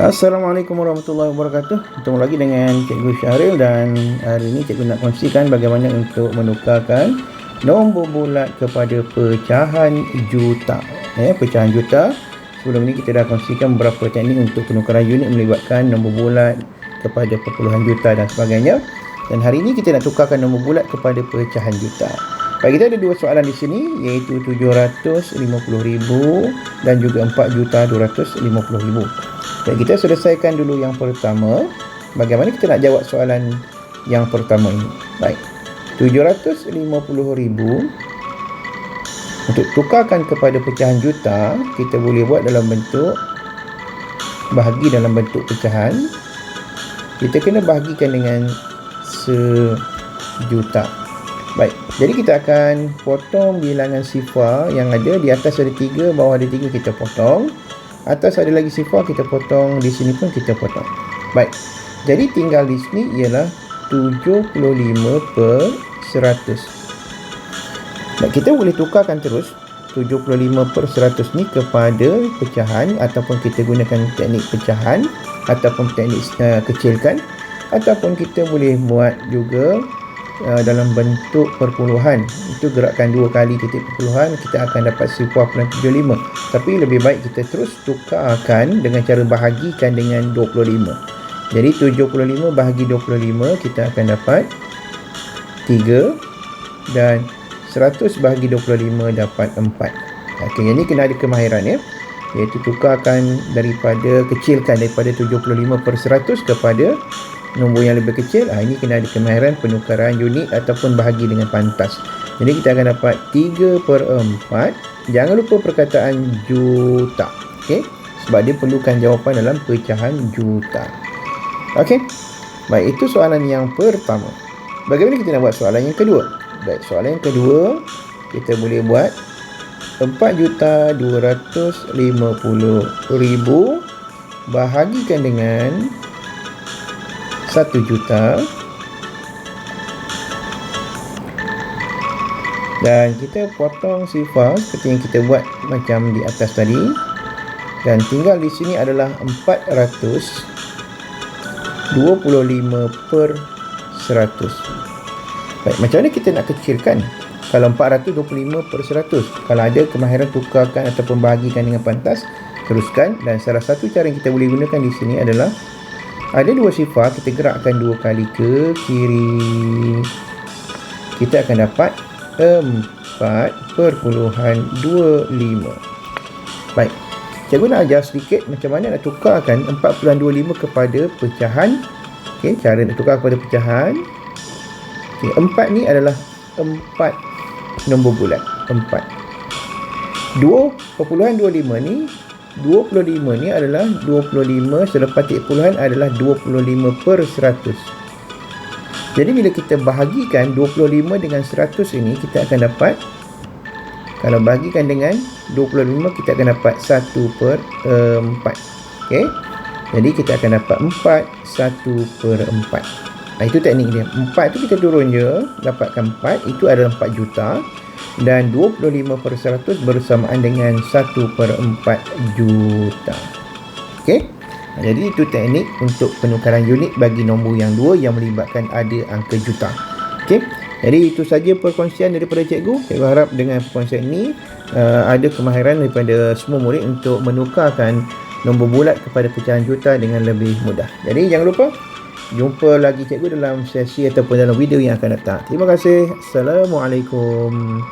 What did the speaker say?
Assalamualaikum warahmatullahi wabarakatuh. Bertemu lagi dengan Cikgu Syahril dan hari ini Cikgu nak kongsikan bagaimana untuk menukarkan nombor bulat kepada pecahan juta. Ya, Pecahan juta. Sebelum ini kita dah kongsikan beberapa teknik untuk penukaran unit melibatkan nombor bulat kepada perpuluhan juta dan sebagainya. Dan hari ini kita nak tukarkan nombor bulat kepada pecahan juta Baik, kita ada dua soalan di sini iaitu 750,000 dan juga 4,250,000 Baik, kita selesaikan dulu yang pertama. Bagaimana kita nak jawab soalan yang pertama ini? Baik. 750,000 untuk tukarkan kepada pecahan juta, kita boleh buat dalam bentuk bahagi dalam bentuk pecahan. Kita kena bahagikan dengan sejuta. Baik, jadi kita akan potong bilangan sifar yang ada. Di atas ada tiga, bawah ada tiga kita potong. Atas ada lagi sifar kita potong. Di sini pun kita potong. Baik jadi tinggal di sini ialah 75 per 100 baik kita boleh tukarkan terus 75 per 100 ni kepada pecahan ataupun kita gunakan teknik pecahan ataupun teknik uh, kecilkan ataupun kita boleh buat juga uh, dalam bentuk perpuluhan. Itu gerakan dua kali titik perpuluhan kita akan dapat 10.75 tapi lebih baik kita terus tukarkan dengan cara bahagikan dengan 25 jadi 75 bahagi 25 kita akan dapat 3 dan 100 bahagi 25 dapat 4 ok ini kena ada kemahiran ya. Iaitu tukarkan daripada kecilkan daripada 75 per 100 kepada nombor yang lebih kecil ha, ini kena ada kemahiran penukaran unit ataupun bahagi dengan pantas. Jadi kita akan dapat 3 per 4 jangan lupa perkataan juta ok sebab dia perlukan jawapan dalam pecahan juta. Ok baik itu soalan yang pertama. Bagaimana kita nak buat soalan yang kedua? Baik soalan yang kedua kita boleh buat 4 juta 250 ribu bahagikan dengan satu juta. Dan kita potong sifar seperti yang kita buat macam di atas tadi. Dan tinggal di sini adalah 425 per 100 baik macam mana kita nak kecilkan? Kalau 425 per 100 kalau ada kemahiran tukarkan ataupun bahagikan dengan pantas teruskan. Dan salah satu cara yang kita boleh gunakan di sini adalah ada dua sifar kita gerakkan dua kali ke kiri. Kita akan dapat 4.25 baik cikgu nak ajar sedikit macam mana nak tukarkan 4.25 kepada pecahan. Okay, cara nak tukar kepada pecahan. Okay, 4 ni adalah 4 nombor bulat. 4 2.25 ni 25 ni adalah 25 selepas titik puluhan adalah 25 per 100 jadi bila kita bahagikan 25 dengan 100 ini kita akan dapat kalau bahagikan dengan 25 kita akan dapat 1 per 4 ok jadi kita akan dapat 4 1 per 4 nah, itu teknik dia. 4 tu kita turun je dapatkan 4 itu adalah 4 juta dan 25 per 100 bersamaan dengan 1 per 4 juta. Ok jadi itu teknik untuk penukaran unit bagi nombor yang dua yang melibatkan ada angka juta. Ok jadi itu saja perkongsian daripada cikgu. Saya harap dengan perkongsian ini uh, ada kemahiran daripada semua murid untuk menukarkan nombor bulat kepada pecahan juta dengan lebih mudah. Jadi jangan lupa jumpa lagi cikgu dalam sesi ataupun dalam video yang akan datang. Terima kasih. Assalamualaikum